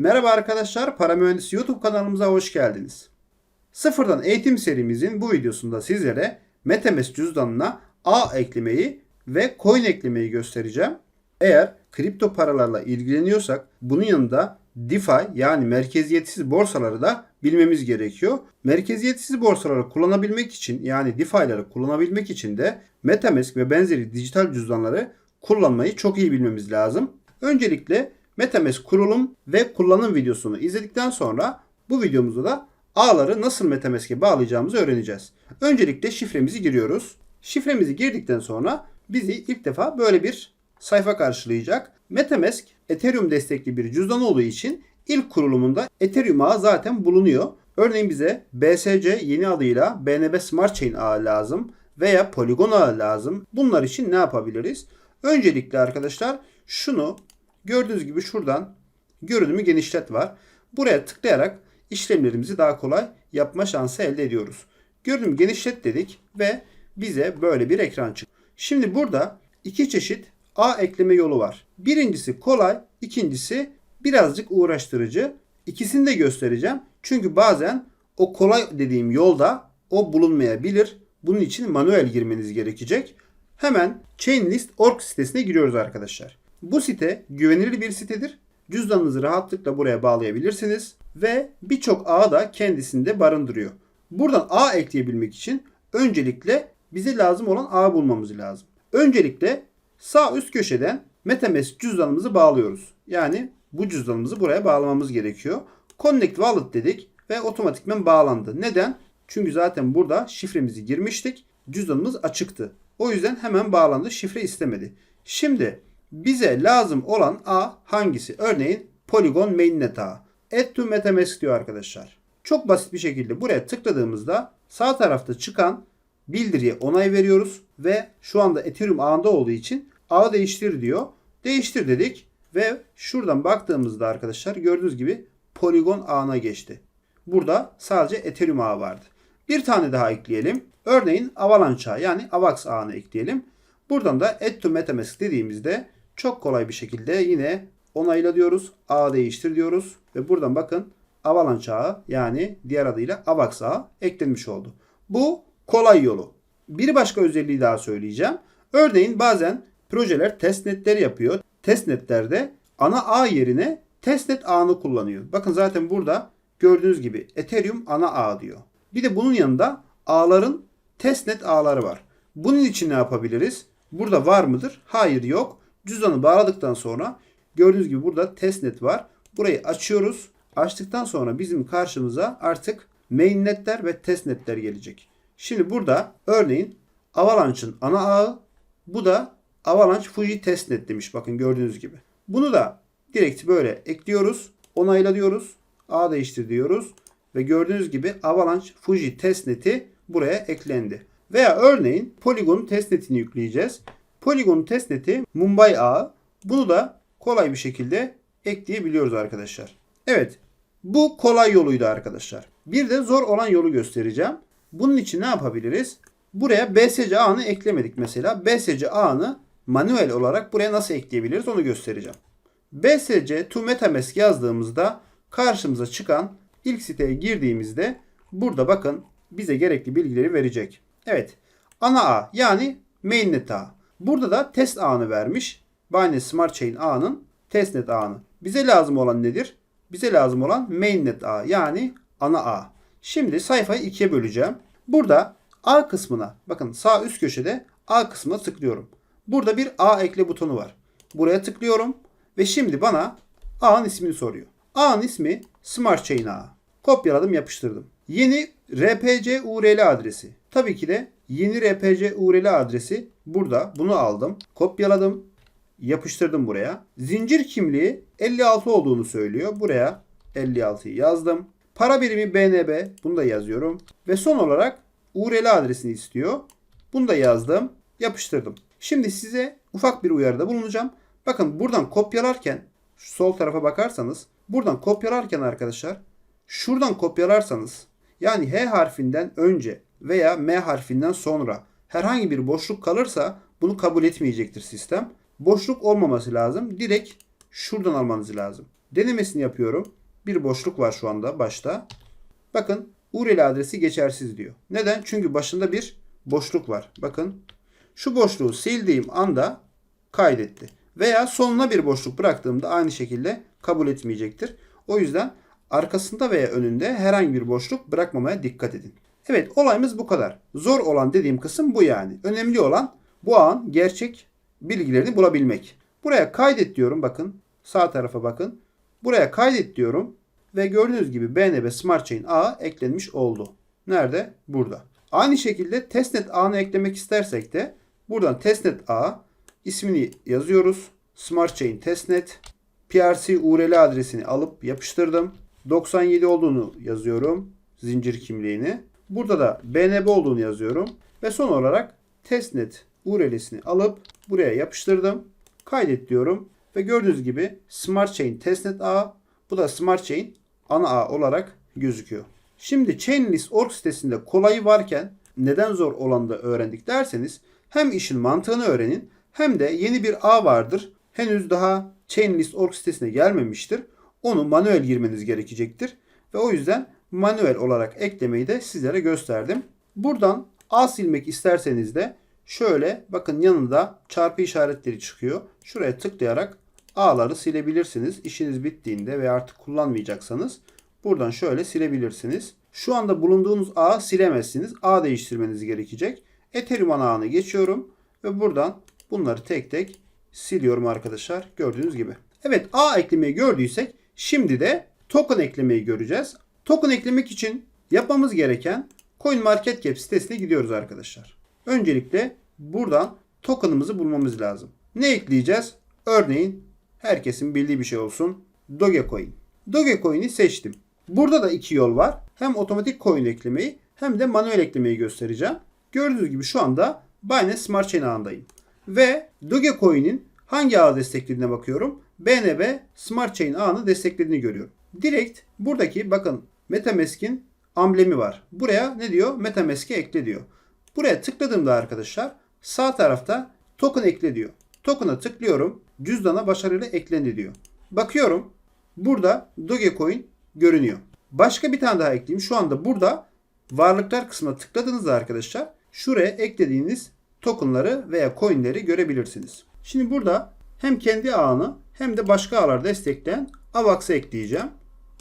Merhaba arkadaşlar, Para Mühendisi YouTube kanalımıza hoş geldiniz. Sıfırdan eğitim serimizin bu videosunda sizlere MetaMask cüzdanına ağ eklemeyi ve coin eklemeyi göstereceğim. Eğer kripto paralarla ilgileniyorsak bunun yanında DeFi yani merkeziyetsiz borsaları da bilmemiz gerekiyor. Merkeziyetsiz borsaları kullanabilmek için yani DeFi'leri kullanabilmek için de MetaMask ve benzeri dijital cüzdanları kullanmayı çok iyi bilmemiz lazım. Öncelikle MetaMask kurulum ve kullanım videosunu izledikten sonra bu videomuzda da ağları nasıl MetaMask'e bağlayacağımızı öğreneceğiz. Öncelikle şifremizi giriyoruz. Şifremizi girdikten sonra bizi ilk defa böyle bir sayfa karşılayacak. MetaMask Ethereum destekli bir cüzdan olduğu için ilk kurulumunda Ethereum ağı zaten bulunuyor. Örneğin bize BSC yeni adıyla BNB Smart Chain ağı lazım veya Polygon ağı lazım. Bunlar için ne yapabiliriz? Öncelikle arkadaşlar şunu gördüğünüz gibi şuradan görünümü genişlet var. Buraya tıklayarak işlemlerimizi daha kolay yapma şansı elde ediyoruz. Görünüm genişlet dedik ve bize böyle bir ekran çıktı. Şimdi burada iki çeşit ağ ekleme yolu var. Birincisi kolay, ikincisi birazcık uğraştırıcı. İkisini de göstereceğim. Çünkü bazen o kolay dediğim yolda o bulunmayabilir. Bunun için manuel girmeniz gerekecek. Hemen Chainlist.org sitesine giriyoruz arkadaşlar. Bu site güvenilir bir sitedir. Cüzdanınızı rahatlıkla buraya bağlayabilirsiniz ve birçok ağ da kendisinde barındırıyor. Buradan ağ ekleyebilmek için öncelikle bize lazım olan ağ bulmamız lazım. Öncelikle sağ üst köşeden MetaMask cüzdanımızı bağlıyoruz. Yani bu cüzdanımızı buraya bağlamamız gerekiyor. Connect Wallet dedik ve otomatikmen bağlandı. Neden? Çünkü zaten burada şifremizi girmiştik. Cüzdanımız açıktı. O yüzden hemen bağlandı. Şifre istemedi. Şimdi bize lazım olan ağ hangisi? Örneğin Polygon Mainnet ağı. Add to MetaMask diyor arkadaşlar. Çok basit bir şekilde buraya tıkladığımızda sağ tarafta çıkan bildiriye onay veriyoruz ve şu anda Ethereum ağında olduğu için ağı değiştir diyor. Değiştir dedik ve şuradan baktığımızda arkadaşlar gördüğünüz gibi Polygon ağına geçti. Burada sadece Ethereum ağı vardı. Bir tane daha ekleyelim. Örneğin Avalanche ağı yani AVAX ağını ekleyelim. Buradan da Add to MetaMask dediğimizde çok kolay bir şekilde yine onayla diyoruz. Ağ değiştir diyoruz. Ve buradan bakın Avalanche ağı yani diğer adıyla AVAX ağı eklenmiş oldu. Bu kolay yolu. Bir başka özelliği daha söyleyeceğim. Örneğin bazen projeler testnetleri yapıyor. Testnetlerde ana ağ yerine testnet ağını kullanıyor. Bakın zaten burada gördüğünüz gibi Ethereum ana ağ diyor. Bir de bunun yanında ağların testnet ağları var. Bunun için ne yapabiliriz? Burada var mıdır? Hayır yok. Cüzdanı bağladıktan sonra gördüğünüz gibi burada testnet var. Burayı açıyoruz. Açtıktan sonra bizim karşımıza artık mainnetler ve testnetler gelecek. Şimdi burada örneğin Avalanche'ın ana ağı bu da Avalanche Fuji testnet demiş. Bakın gördüğünüz gibi. Bunu da direkt böyle ekliyoruz. Onayla diyoruz. Ağ değiştir diyoruz. Ve gördüğünüz gibi Avalanche Fuji testneti buraya eklendi. Veya örneğin Polygon testnetini yükleyeceğiz. Polygon testneti Mumbai ağı. Bunu da kolay bir şekilde ekleyebiliyoruz arkadaşlar. Evet. Bu kolay yoluydu arkadaşlar. Bir de zor olan yolu göstereceğim. Bunun için ne yapabiliriz? Buraya BSC ağını eklemedik mesela. BSC ağını manuel olarak buraya nasıl ekleyebiliriz onu göstereceğim. BSC to MetaMask yazdığımızda karşımıza çıkan ilk siteye girdiğimizde burada bakın bize gerekli bilgileri verecek. Evet. Ana ağ yani mainnet ağı. Burada da test ağını vermiş. Binance Smart Chain ağının testnet ağını. Bize lazım olan nedir? Bize lazım olan mainnet ağı yani ana ağ. Şimdi sayfayı ikiye böleceğim. Burada A kısmına bakın sağ üst köşede A kısmına tıklıyorum. Burada bir A ekle butonu var. Buraya tıklıyorum ve şimdi bana A'nın ismini soruyor. A'nın ismi Smart Chain ağı. Kopyaladım yapıştırdım. Yeni RPC URL adresi. Tabii ki de yeni RPC URL adresi burada. Bunu aldım. Kopyaladım. Yapıştırdım buraya. Zincir kimliği 56 olduğunu söylüyor. Buraya 56'yı yazdım. Para birimi BNB. Bunu da yazıyorum. Ve son olarak URL adresini istiyor. Bunu da yazdım. Yapıştırdım. Şimdi size ufak bir uyarıda bulunacağım. Bakın buradan kopyalarken şu sol tarafa bakarsanız buradan kopyalarken arkadaşlar şuradan kopyalarsanız yani H harfinden önce veya M harfinden sonra herhangi bir boşluk kalırsa bunu kabul etmeyecektir sistem. Boşluk olmaması lazım. Direkt şuradan almanız lazım. Denemesini yapıyorum. Bir boşluk var şu anda başta. Bakın URL adresi geçersiz diyor. Neden? Çünkü başında bir boşluk var. Bakın şu boşluğu sildiğim anda kaydetti. Veya sonuna bir boşluk bıraktığımda aynı şekilde kabul etmeyecektir. O yüzden arkasında veya önünde herhangi bir boşluk bırakmamaya dikkat edin. Evet olayımız bu kadar. Zor olan dediğim kısım bu yani. Önemli olan bu an gerçek bilgilerini bulabilmek. Buraya kaydet diyorum bakın. Sağ tarafa bakın. Buraya kaydet diyorum. Ve gördüğünüz gibi BNB Smart Chain A eklenmiş oldu. Nerede? Burada. Aynı şekilde testnet ağını eklemek istersek de buradan testnet ağ ismini yazıyoruz. Smart Chain testnet PRC URL adresini alıp yapıştırdım. 97 olduğunu yazıyorum. Zincir kimliğini. Burada da BNB olduğunu yazıyorum. Ve son olarak testnet URL'sini alıp buraya yapıştırdım. Kaydet diyorum. Ve gördüğünüz gibi Smart Chain testnet ağ bu da Smart Chain ana ağ olarak gözüküyor. Şimdi Chainlist.org sitesinde kolayı varken neden zor olan da öğrendik derseniz hem işin mantığını öğrenin hem de yeni bir ağ vardır. Henüz daha Chainlist.org sitesine gelmemiştir. Onu manuel girmeniz gerekecektir. Ve o yüzden manuel olarak eklemeyi de sizlere gösterdim. Buradan ağ silmek isterseniz de şöyle bakın yanında çarpı işaretleri çıkıyor. Şuraya tıklayarak ağları silebilirsiniz. İşiniz bittiğinde ve artık kullanmayacaksanız buradan şöyle silebilirsiniz. Şu anda bulunduğunuz ağı silemezsiniz. Ağ değiştirmeniz gerekecek. Ethereum ağını geçiyorum ve buradan bunları tek tek siliyorum arkadaşlar. Gördüğünüz gibi. Evet ağ eklemeyi gördüysek şimdi de token eklemeyi göreceğiz. Token eklemek için yapmamız gereken CoinMarketCap sitesine gidiyoruz arkadaşlar. Öncelikle buradan token'ımızı bulmamız lazım. Ne ekleyeceğiz? Örneğin herkesin bildiği bir şey olsun. Dogecoin. Dogecoin'i seçtim. Burada da iki yol var. Hem otomatik coin eklemeyi hem de manuel eklemeyi göstereceğim. Gördüğünüz gibi şu anda Binance Smart Chain ağındayım. Ve Dogecoin'in hangi ağı desteklediğine bakıyorum. BNB Smart Chain ağını desteklediğini görüyorum. Direkt buradaki bakın Metamask'in amblemi var. Buraya ne diyor? Metamask'e ekle diyor. Buraya tıkladığımda arkadaşlar sağ tarafta token ekle diyor. Token'a tıklıyorum. Cüzdana başarıyla eklendi diyor. Bakıyorum. Burada Dogecoin görünüyor. Başka bir tane daha ekleyeyim. Şu anda burada varlıklar kısmına tıkladığınızda arkadaşlar şuraya eklediğiniz tokenları veya coinleri görebilirsiniz. Şimdi burada hem kendi ağını hem de başka ağlar destekleyen AVAX'ı ekleyeceğim.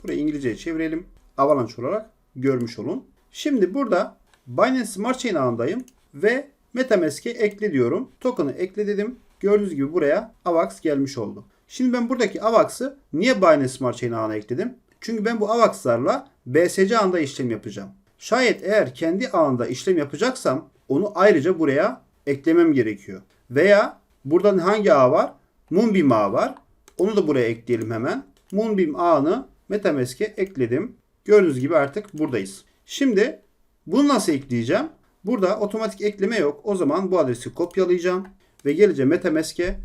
Burayı İngilizceye çevirelim. Avalanche olarak görmüş olun. Şimdi burada Binance Smart Chain ağındayım ve Metamask'e ekle diyorum. Token'ı ekle dedim. Gördüğünüz gibi buraya AVAX gelmiş oldu. Şimdi ben buradaki AVAX'ı niye Binance Smart Chain ağına ekledim? Çünkü ben bu AVAX'larla BSC ağında işlem yapacağım. Şayet eğer kendi ağında işlem yapacaksam onu ayrıca buraya eklemem gerekiyor. Veya buradan hangi ağ var? Moonbeam ağı var. Onu da buraya ekleyelim hemen. Moonbeam ağını Metamask'e ekledim. Gördüğünüz gibi artık buradayız. Şimdi bunu nasıl ekleyeceğim? Burada otomatik ekleme yok. O zaman bu adresi kopyalayacağım ve geleceğim Metamask'e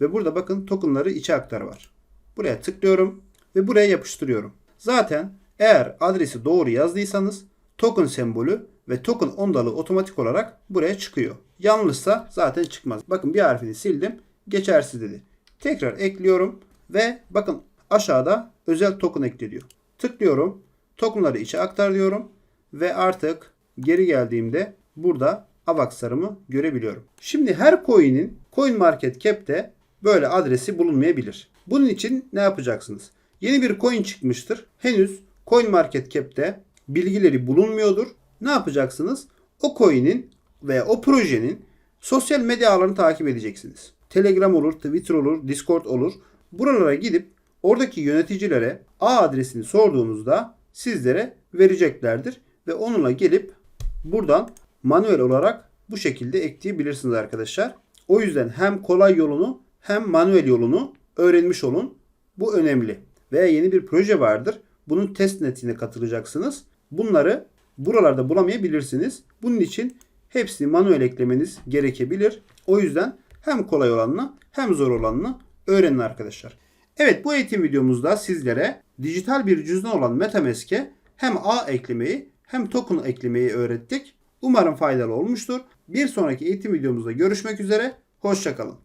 ve burada bakın tokenları içe aktar var. Buraya tıklıyorum ve buraya yapıştırıyorum. Zaten eğer adresi doğru yazdıysanız token sembolü ve token ondalı otomatik olarak buraya çıkıyor. Yanlışsa zaten çıkmaz. Bakın bir harfini sildim. Geçersiz dedi. Tekrar ekliyorum ve bakın aşağıda özel token ekle diyor. Tıklıyorum. Tokenları içe aktar diyorum ve artık geri geldiğimde burada avaxlarımı görebiliyorum. Şimdi her coin'in CoinMarketCap'te böyle adresi bulunmayabilir. Bunun için ne yapacaksınız? Yeni bir coin çıkmıştır. Henüz CoinMarketCap'te bilgileri bulunmuyordur. Ne yapacaksınız? O coin'in veya o projenin sosyal medya ağlarını takip edeceksiniz. Telegram olur, Twitter olur, Discord olur. Buralara gidip oradaki yöneticilere ağ adresini sorduğunuzda sizlere vereceklerdir ve onunla gelip buradan manuel olarak bu şekilde ekleyebilirsiniz arkadaşlar. O yüzden hem kolay yolunu hem manuel yolunu öğrenmiş olun. Bu önemli. Veya yeni bir proje vardır. Bunun test netine katılacaksınız. Bunları buralarda bulamayabilirsiniz. Bunun için hepsini manuel eklemeniz gerekebilir. O yüzden hem kolay olanını hem zor olanını öğrenin arkadaşlar. Evet bu eğitim videomuzda sizlere dijital bir cüzdan olan Metamask'e hem ağ eklemeyi hem token eklemeyi öğrettik. Umarım faydalı olmuştur. Bir sonraki eğitim videomuzda görüşmek üzere. Hoşçakalın.